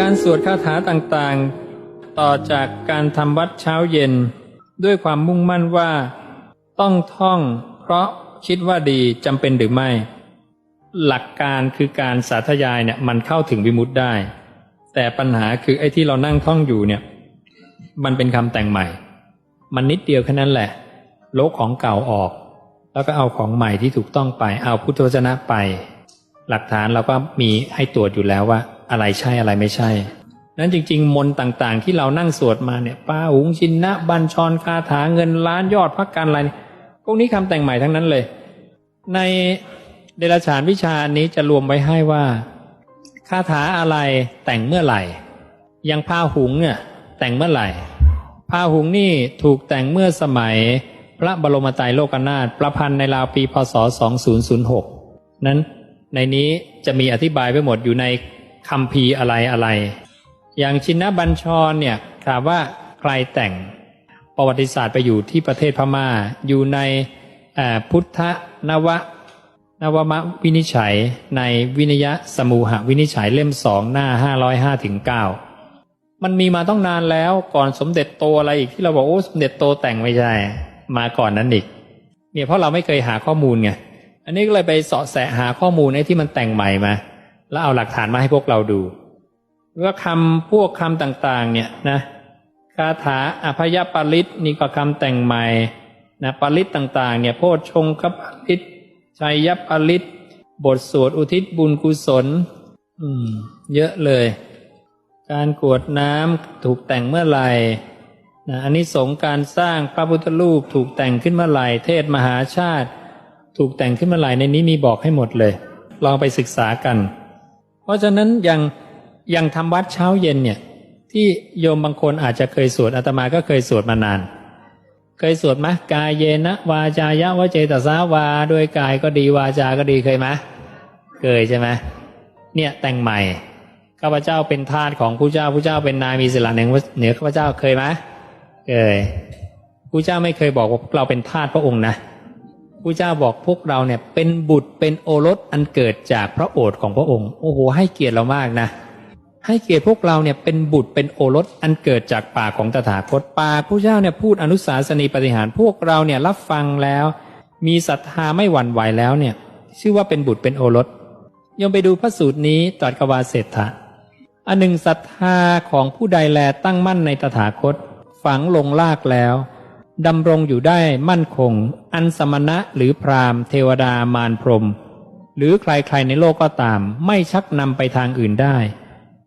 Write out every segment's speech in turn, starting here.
การสวดคาถาต่างๆ ต่อจากการทำวัดเช้าเย็น ด้วยความมุ่งมั่นว่า ต้องท่อง เพราะคิดว่าดีจำเป็นหรือไม่ หลักการคือการสาธยายเนี่ยมันเข้าถึงวิมุตได้ แต่ปัญหาคือไอ้ที่เรานั่งท่องอยู่เนี่ย มันเป็นคำแต่งใหม่ มันนิดเดียวแค่นั้นแหละโลกของเก่าออก แล้วก็เอาของใหม่ที่ถูกต้องไป เอาพุทธวจนะไป หลักฐานเราก็มีให้ตรวจอยู่แล้วว่า อะไรใช่อะไรไม่ใช่ นั้นจริง ๆ มนต์ต่างๆ ที่เรานั่งสวดมาเนี่ยป้าหุงชินนะ บัญชรคาถาเงินล้านยอดพักการอะไรพวกนี้คำแต่งใหม่ทั้งนั้นเลย ในเดรัจฉานวิชานี้จะรวมไว้ให้ว่าคาถาอะไรแต่งเมื่อไหร่อย่างพาหุงเนี่ยแต่งเมื่อไหร่พาหุงนี่ถูกแต่งเมื่อสมัยพระบรมไตรโลกนาถประพันธ์ในราวปีพศ 2006 นั้นในนี้จะมีอธิบายไปหมดอยู่ใน คำพีอะไรอะไร อย่างชินบัญชรเนี่ยถามว่าใครแต่งประวัติศาสตร์ไปอยู่ที่ประเทศพม่า อยู่ในพุทธนวะนวมวินิจฉัยในวินยะสมูหวินิจฉัยเล่มสองหน้าห้าร้อยห้าถึงเก้ามันมีมาต้องนานแล้วก่อนสมเด็จโตอะไรอีกที่เราบอกโอ้สมเด็จโตแต่งไม่ใช่ มาก่อนนั้นอีก เนี่ยเพราะเราไม่เคยหาข้อมูลไงอันนี้ก็เลยไปเสาะแสหาข้อมูลในที่มันแต่งใหม่มา แล้วเอาหลักฐานมาให้พวกเราดูว่าคำพวกคำต่างๆ เนี่ยนะคาถาอภยปาริตนี่ก็คำแต่งใหม่นะปาริตต่างๆ เนี่ยโพชงคปาริตชัยยปาริตบทสวดอุทิศบุญกุศล อืม เยอะเลย การกวดน้ำถูกแต่งเมื่อไหร่นะอันนี้สงการสร้างพระพุทธรูปถูกแต่งขึ้นเมื่อไหร่ เทศมหาชาติ ถูกแต่งขึ้นเมื่อไหร่ในนี้มีบอกให้หมดเลย ลองไปศึกษากัน เพราะฉะนั้นอยังอยังทำวัดเช้าเย็นเนี่ยที่โยมบางคนอาจจะเคยสวดอาตมาก็เคยสวดมานาน เคยสวดไหมกายเยนะวาจายะวะเจตสาวาด้วยกายก็ดีวาจาก็ดีเคยไหมเคยใช่ไหมเนี่ยแต่งใหม่ข้าพเจ้าเป็นทาสของผู้เจ้าผู้เจ้าเป็นนายมีสิละเหนือเหนือข้าพเจ้าเคยไหมเคยผู้เจ้าไม่เคยบอกว่าเราเป็นทาสพระองค์นะ ผู้เจ้าบอกพวกเราเนี่ย เป็นบุตรเป็นโอรสอันเกิดจากพระโอษฐ์ของพระองค์ โอ้โหให้เกียรติเรามากนะ ให้เกียรติพวกเราเนี่ยเป็นบุตรเป็นโอรสอันเกิดจากปากของตถาคตปากผู้เจ้าเนี่ยพูดอนุสาสนีปฏิหารพวกเราเนี่ยรับฟังแล้ว มีศรัทธาไม่หวั่นไหวแล้วเนี่ย ชื่อว่าเป็นบุตรเป็นโอรสยมไปดูพระสูตรนี้ตรัสกวาเศรษฐะอันหนึ่งศรัทธาของผู้ใดแลตั้งมั่นในตถาคต ฝังลงลากแล้ว ดำรงอยู่ได้มั่นคง อันสมณะหรือพรามเทวดามารพรม หรือใครๆในโลกก็ตาม ไม่ชักนำไปทางอื่นได้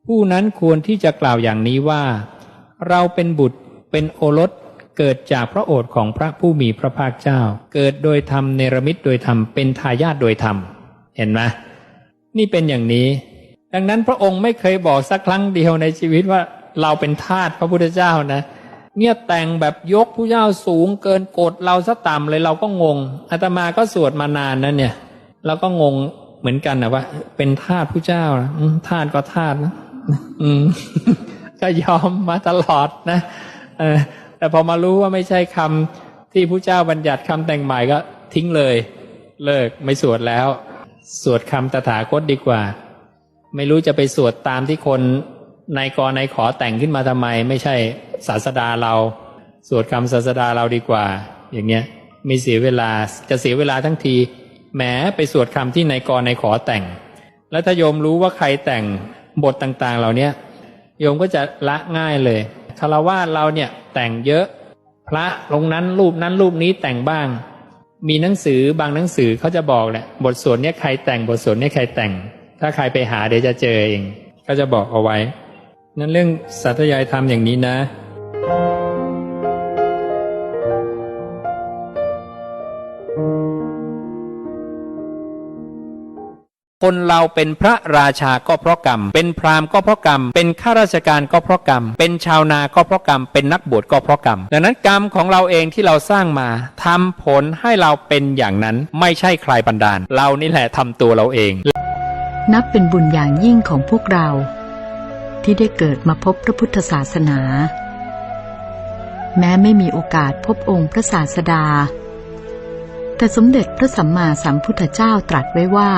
ผู้นั้นควรที่จะกล่าวอย่างนี้ว่า เราเป็นบุตรเป็นโอรสเกิดจากพระโอษฐ์ของพระผู้มีพระภาคเจ้า เกิดโดยธรรมเนรมิตโดยธรรมเป็นทายาทโดยธรรม เห็นไหมนี่เป็นอย่างนี้ ดังนั้นพระองค์ไม่เคยบอกสักครั้งเดียวในชีวิตว่าเราเป็นทาสพระพุทธเจ้านะเเนี่ยแต่งแบบยกผู้เจ้าสูงเกินกดเราซะต่ำเลยเราก็งงอาตมาก็สวดมานานนะเนี่ยเราก็งงเหมือนกันนะว่า เป็นทาสผู้เจ้านะทาสก็ทาสนะอืมก็ยอมมาตลอดนะเออแต่พอมารู้ว่าไม่ใช่คำที่ผู้เจ้าบัญญัติคำแต่งใหม่ก็ทิ้งเลย เลิกไม่สวดแล้ว สวดคำตถาคตดีกว่า ไม่รู้จะไปสวดตามที่คนในกรในขอแต่งขึ้นมาทำไม ไม่ใช่ ศาสดาเรา สวดคำศาสดาเราดีกว่า อย่างเงี้ยไม่เสียเวลาจะเสียเวลาทั้งทีแหมไปสวดคำที่ในกรในขอแต่ง แล้วถ้าโยมรู้ว่าใครแต่งบทต่างๆ เหล่านี้โยมก็จะละง่ายเลยคารวะเราเนี่ยแต่งเยอะ พระลงนั้นรูปนั้นรูปนี้แต่งบ้าง มีหนังสือบางหนังสือเขาจะบอกแหละบทสวดเนี่ยใครแต่งบทสวดเนี่ยใครแต่ง ถ้าใครไปหาเดี๋ยวจะเจอเอง ก็จะบอกเอาไว้ นั่นเรื่องสัตยายธรรมอย่างนี้นะ คนเราเป็นพระราชาก็เพราะกรรม เป็นพราหมณ์ก็เพราะกรรม เป็นข้าราชการก็เพราะกรรม เป็นชาวนาก็เพราะกรรม เป็นนักบวชก็เพราะกรรม ดังนั้นกรรมของเราเองที่เราสร้างมาทำผลให้เราเป็นอย่างนั้นไม่ใช่ใครบันดาล เรานี่แหละทำตัวเราเอง นับเป็นบุญอย่างยิ่งของพวกเรา ที่ได้เกิดมาพบพระพุทธศาสนา แม้ไม่มีโอกาสพบองค์พระศาสดา แต่สมเด็จพระสัมมาสัมพุทธเจ้าตรัสไว้ว่า